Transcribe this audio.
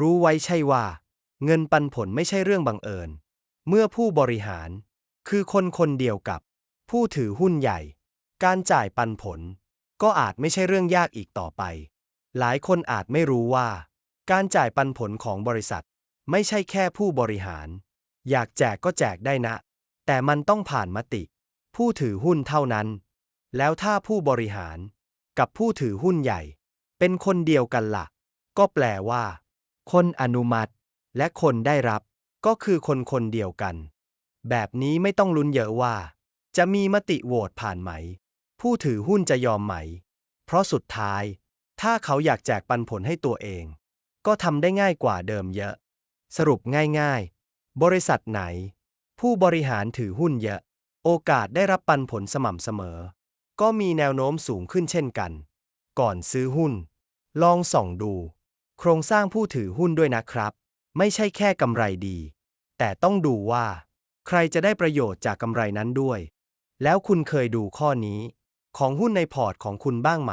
รู้ไว้ใช่ว่า เงินปันผลไม่ใช่เรื่องบังเอิญ เมื่อผู้บริหาร คือคนคนเดียวกับ ผู้ถือหุ้นใหญ่ การจ่ายปันผล ก็อาจไม่ใช่เรื่องยากอีกต่อไป หลายคนอาจไม่รู้ว่า การจ่ายปันผลของบริษัท ไม่ใช่แค่ผู้บริหาร อยากแจกก็แจกได้นะ แต่มันต้องผ่านมติ ผู้ถือหุ้นเท่านั้น แล้วถ้าผู้บริหาร กับผู้ถือหุ้นใหญ่ เป็นคนเดียวกันละ่ะ ก็แปลว่า คนอนุมัติ และคนได้รับก็คือคนคนเดียวกัน แบบนี้ไม่ต้องลุ้นเยอะว่า จะมีมติโหวตผ่านไหม ผู้ถือหุ้นจะยอมไหม เพราะสุดท้าย ถ้าเขาอยากแจกปันผลให้ตัวเอง ก็ทำได้ง่ายกว่าเดิมเยอะ สรุปง่ายๆ บริษัทไหน ผู้บริหารถือหุ้นเยอะ โอกาสได้รับปันผลสม่ำเสมอ ก็มีแนวโน้มสูงขึ้นเช่นกัน ก่อนซื้อหุ้น ลองส่องดู โครงสร้างผู้ถือหุ้นด้วยนะครับ ไม่ใช่แค่กำไรดี แต่ต้องดูว่า ใครจะได้ประโยชน์จากกำไรนั้นด้วย แล้วคุณเคยดูข้อนี้ ของหุ้นในพอร์ตของคุณบ้างไหม